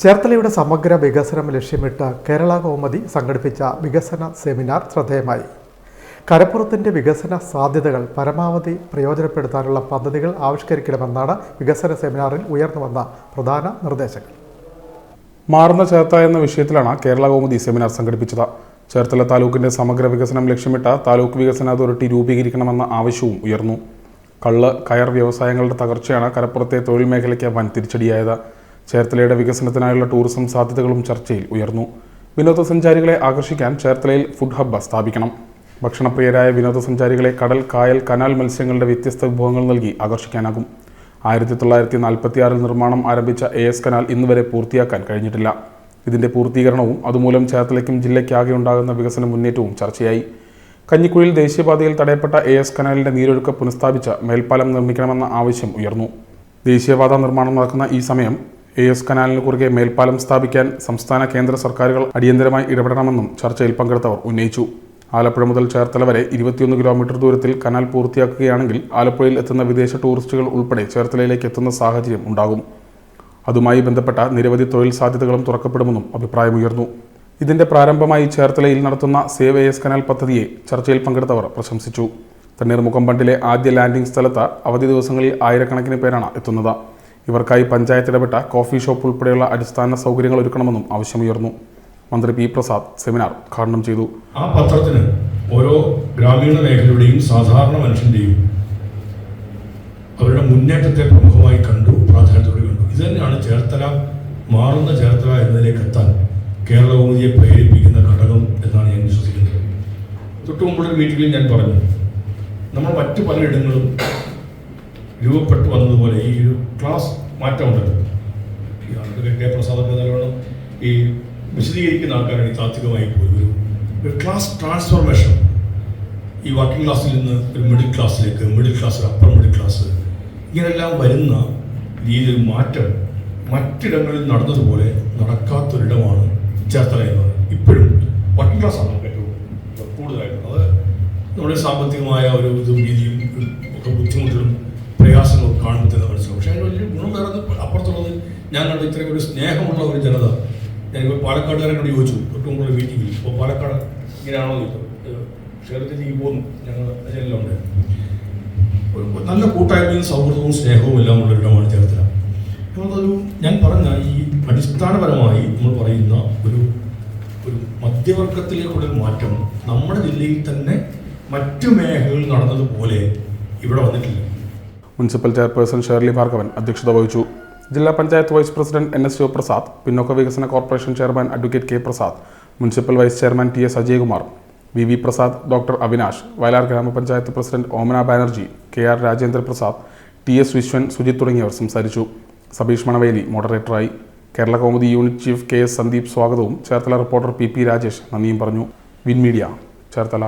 ചേർത്തലയുടെ സമഗ്ര വികസനം ലക്ഷ്യമിട്ട് കേരള കോമതി സംഘടിപ്പിച്ച വികസന സെമിനാർ ശ്രദ്ധേയമായി. കരപ്പുറത്തിന്റെ വികസന സാധ്യതകൾ പരമാവധി പ്രയോജനപ്പെടുത്താനുള്ള പദ്ധതികൾ ആവിഷ്കരിക്കണമെന്നാണ് വികസന സെമിനാറിൽ ഉയർന്നു വന്ന പ്രധാന നിർദ്ദേശങ്ങൾ. മാറുന്ന ചേർത്ത എന്ന വിഷയത്തിലാണ് കേരള കോമതി സെമിനാർ സംഘടിപ്പിച്ചത്. ചേർത്തല താലൂക്കിന്റെ സമഗ്ര വികസനം ലക്ഷ്യമിട്ട് താലൂക്ക് വികസന അതോറിറ്റി രൂപീകരിക്കണമെന്ന ആവശ്യവും ഉയർന്നു. കള്ള് കയർ വ്യവസായങ്ങളുടെ തകർച്ചയാണ് കരപ്പുറത്തെ തൊഴിൽ മേഖലയ്ക്ക് വൻ തിരിച്ചടിയായത് ചേർത്തലയുടെ വികസനത്തിനായുള്ള ടൂറിസം സാധ്യതകളും ചർച്ചയിൽ ഉയർന്നു. വിനോദസഞ്ചാരികളെ ആകർഷിക്കാൻ ചേർത്തലയിൽ ഫുഡ് ഹബ്ബ് സ്ഥാപിക്കണം. ഭക്ഷണപ്രിയരായ വിനോദസഞ്ചാരികളെ കടൽ കായൽ കനാൽ മത്സ്യങ്ങളുടെ വ്യത്യസ്ത വിഭവങ്ങൾ നൽകി ആകർഷിക്കാനാകും. ആയിരത്തി തൊള്ളായിരത്തി നാൽപ്പത്തിയാറിൽ നിർമ്മാണം ആരംഭിച്ച എ എസ് കനാൽ ഇന്നുവരെ പൂർത്തിയാക്കാൻ കഴിഞ്ഞിട്ടില്ല. ഇതിന്റെ പൂർത്തീകരണവും അതുമൂലം ചേർത്തലയ്ക്കും ജില്ലയ്ക്കാകെ ഉണ്ടാകുന്ന വികസന മുന്നേറ്റവും ചർച്ചയായി. കഞ്ഞിക്കുഴിയിൽ ദേശീയപാതയിൽ തടയപ്പെട്ട എ എസ് കനാലിന്റെ നീരൊഴുക്ക് പുനഃസ്ഥാപിച്ച് മേൽപ്പാലം നിർമ്മിക്കണമെന്ന ആവശ്യം ഉയർന്നു. ദേശീയപാത നിർമ്മാണം നടക്കുന്ന ഈ സമയം എ എസ് കനാലിന് കുറുകെ മേൽപ്പാലം സ്ഥാപിക്കാൻ സംസ്ഥാന കേന്ദ്ര സർക്കാരുകൾ അടിയന്തരമായി ഇടപെടണമെന്നും ചർച്ചയിൽ പങ്കെടുത്തവർ ഉന്നയിച്ചു. ആലപ്പുഴ മുതൽ ചേർത്തല വരെ ഇരുപത്തിയൊന്ന് കിലോമീറ്റർ ദൂരത്തിൽ കനാൽ പൂർത്തിയാക്കുകയാണെങ്കിൽ ആലപ്പുഴയിൽ എത്തുന്ന വിദേശ ടൂറിസ്റ്റുകൾ ഉൾപ്പെടെ ചേർത്തലയിലേക്ക് എത്തുന്ന സാഹചര്യം ഉണ്ടാകും. അതുമായി ബന്ധപ്പെട്ട നിരവധി തൊഴിൽ സാധ്യതകളും തുറക്കപ്പെടുമെന്നും അഭിപ്രായമുയർന്നു. ഇതിന്റെ പ്രാരംഭമായി ചേർത്തലയിൽ നടത്തുന്ന സേവ് എസ് കനാൽ പദ്ധതിയെ ചർച്ചയിൽ പങ്കെടുത്തവർ പ്രശംസിച്ചു. തണ്ണീർമുഖം ബണ്ടിലെ ആദ്യ ലാൻഡിംഗ് സ്ഥലത്ത് അവധി ദിവസങ്ങളിൽ ആയിരക്കണക്കിന് പേരാണ് എത്തുന്നത്. ഇവർക്കായി പഞ്ചായത്ത് ഇടപെട്ട കോഫി ഷോപ്പ് ഉൾപ്പെടെയുള്ള അടിസ്ഥാന സൗകര്യങ്ങൾ ഒരുക്കണമെന്നും ആവശ്യമുയർന്നു. മന്ത്രി പി പ്രസാദ് സെമിനാർ ഉദ്ഘാടനം ചെയ്തു. ആ പത്രത്തിന് ഓരോ ഗ്രാമീണ മേഖലയുടെയും സാധാരണ മനുഷ്യന്റെയും അവരുടെ മുന്നേറ്റത്തെ പ്രമുഖമായി കണ്ടു പ്രാധാന്യത്തോടെ കണ്ടു. ഇത് തന്നെയാണ് ചേർത്തല മാറുന്ന ചേർത്തല എന്നതിലേക്ക് എത്താൻ കേരള പ്രേരിപ്പിക്കുന്ന ഘടകം എന്നാണ് ഞാൻ വിശ്വസിക്കുന്നത്. തൊട്ടു മുമ്പുള്ള മീറ്റിംഗിൽ ഞാൻ പറഞ്ഞു നമ്മൾ മറ്റു പലയിടങ്ങളും രൂപപ്പെട്ടു വന്നതുപോലെ ഈ ഒരു ക്ലാസ് ഈ കെ പ്രസാദൊക്കെ നല്ലവണ്ണം ഈ വിശദീകരിക്കുന്ന ആൾക്കാരാണ് ഈ താത്വികമായി പോയി. ഒരു ഒരു ക്ലാസ് ട്രാൻസ്ഫോർമേഷൻ. ഈ വർക്കിംഗ് ക്ലാസ്സിൽ നിന്ന് ഒരു മിഡിൽ ക്ലാസ്സിലേക്ക് middle class upper middle class ഇങ്ങനെല്ലാം വരുന്ന രീതിയിൽ മാറ്റം മറ്റിടങ്ങളിൽ നടന്നതുപോലെ നടക്കാത്തൊരിടമാണ് ചേർത്തല എന്ന് പറയുന്നത്. ഇപ്പോഴും വർക്കിംഗ് ക്ലാസ്സാണ് നമുക്ക് ഏറ്റവും കൂടുതലായിട്ട് അത് നമ്മുടെ സാമ്പത്തികമായ ഒരു ഇതും രീതിയും ഒക്കെ ബുദ്ധിമുട്ടുകളും കാണുമ്പോൾ മനസ്സിലാവും പക്ഷേ അതിന് വലിയ ഗുണം വേറെ അപ്പുറത്തുള്ളത് ഞാൻ കണ്ട ഇത്രയും ഒരു സ്നേഹമുള്ള ഒരു ജനത. ഞാനിപ്പോൾ പാലക്കാടുകാരനോട് ചോദിച്ചു തൊട്ട് മുമ്പുള്ള മീറ്റിംഗിൽ ഇപ്പോൾ പാലക്കാട് ഇങ്ങനെയാണോ ചോദിച്ചു. ക്ഷേത്രത്തിലേക്ക് പോകുന്നു. ഞങ്ങൾ ഒരു നല്ല കൂട്ടായ്മയും സൗഹൃദവും സ്നേഹവും എല്ലാം ഉള്ള ഇടമാണ് ചേർത്തല അതൊരു ഞാൻ പറഞ്ഞ ഈ അടിസ്ഥാനപരമായി നമ്മൾ പറയുന്ന ഒരു ഒരു മധ്യവർഗത്തിലേക്കുള്ള മാറ്റം നമ്മുടെ ജില്ലയിൽ തന്നെ മറ്റു മേഖലകളിൽ നടന്നതുപോലെ ഇവിടെ വന്നിട്ടില്ല. മുനിസിപ്പൽ ചെയർപേഴ്സൺ ഷേർലി ഭാർഗവൻ അധ്യക്ഷത വഹിച്ചു. ജില്ലാ panchayat vice president N S Sivaprasad പിന്നോക്ക വികസന corporation chairman advocate K Prasad municipal vice chairman T S Ajayakumar V V Prasad doctor Avinash Vayalar ഗ്രാമപഞ്ചായത്ത് president Omana Banerjee K R Rajendra Prasad T S Viswan Sujith തുടങ്ങിയവർ സംസാരിച്ചു. Sabeesh Manaveli മോഡറേറ്ററായി. Kerala Kaumudi unit chief K S Sandeep സ്വാഗതവും Cherthala reporter P P Rajesh നന്ദിയും പറഞ്ഞു. Win media Cherthala.